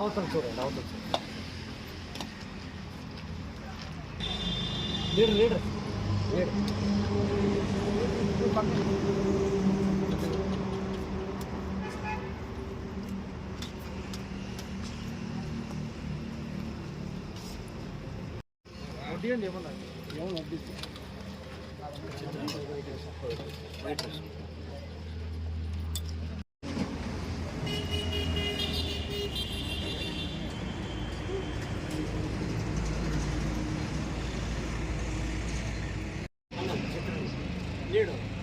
అవతల చూడండి అవతల చూడండి లీడర్ లీడర్. లీడర్ వడ్డీయండి ఏమన్నా? ఏమన్నా వడ్డిస్తే లీడర్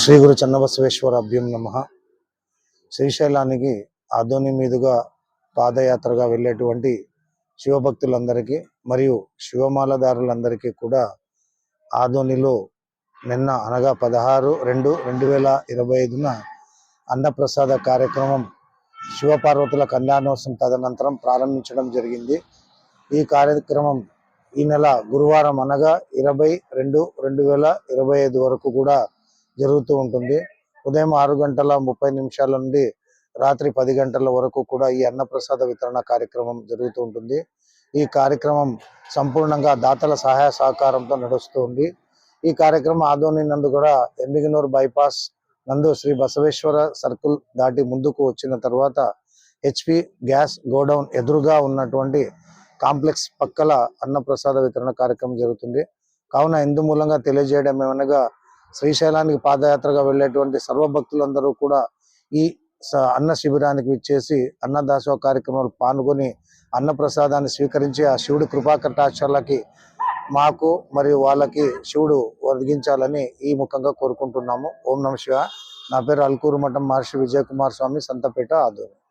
శ్రీ గురు చెన్నబసవేశ్వర అభ్యం నమ. శ్రీశైలానికి ఆధోని మీదుగా పాదయాత్రగా వెళ్ళేటువంటి శివభక్తులందరికీ మరియు శివమాలదారులందరికీ కూడా ఆధోనిలో నిన్న అనగా పదహారు రెండు రెండు వేల ఇరవై ఐదున అన్నప్రసాద కార్యక్రమం శివపార్వతుల కళ్యాణోత్సవం తదనంతరం ప్రారంభించడం జరిగింది. ఈ కార్యక్రమం ఈ నెల గురువారం అనగా ఇరవై రెండు రెండు వేల ఇరవై ఐదు వరకు కూడా జరుగుతూ ఉంటుంది. ఉదయం ఆరు గంటల ముప్పై నిమిషాల నుండి రాత్రి పది గంటల వరకు కూడా ఈ అన్నప్రసాద వితరణ కార్యక్రమం జరుగుతూ ఉంటుంది. ఈ కార్యక్రమం సంపూర్ణంగా దాతల సహాయ సహకారంతో నడుస్తుంది ఈ కార్యక్రమం ఆదోని నందు కూడా ఎంబిగనూరు బైపాస్ నందు శ్రీ బసవేశ్వర సర్కిల్ దాటి ముందుకు వచ్చిన తర్వాత హెచ్పి గ్యాస్ గోడౌన్ ఎదురుగా ఉన్నటువంటి కాంప్లెక్స్ పక్కల అన్నప్రసాద వితరణ కార్యక్రమం జరుగుతుంది. కావున ఇందు మూలంగా తెలియజేయడం ఏమనగా శ్రీశైలానికి పాదయాత్రగా వెళ్ళేటువంటి సర్వభక్తులందరూ కూడా ఈ స- అన్న శిబిరానికి విచ్చేసి అన్నదాసోహ కార్యక్రమాలు పాల్గొని అన్నప్రసాదాన్ని స్వీకరించి ఆ శివుడి కృపాకటాక్షాలకి మాకు మరియు వాళ్ళకి శివుడు ఒదిగించాలని ఈ ముఖంగా కోరుకుంటున్నాము. ఓం నమ శివ నా పేరు అల్కూరు మఠం మహర్షి విజయకుమార్ స్వామి సంతపేట ఆదూరు.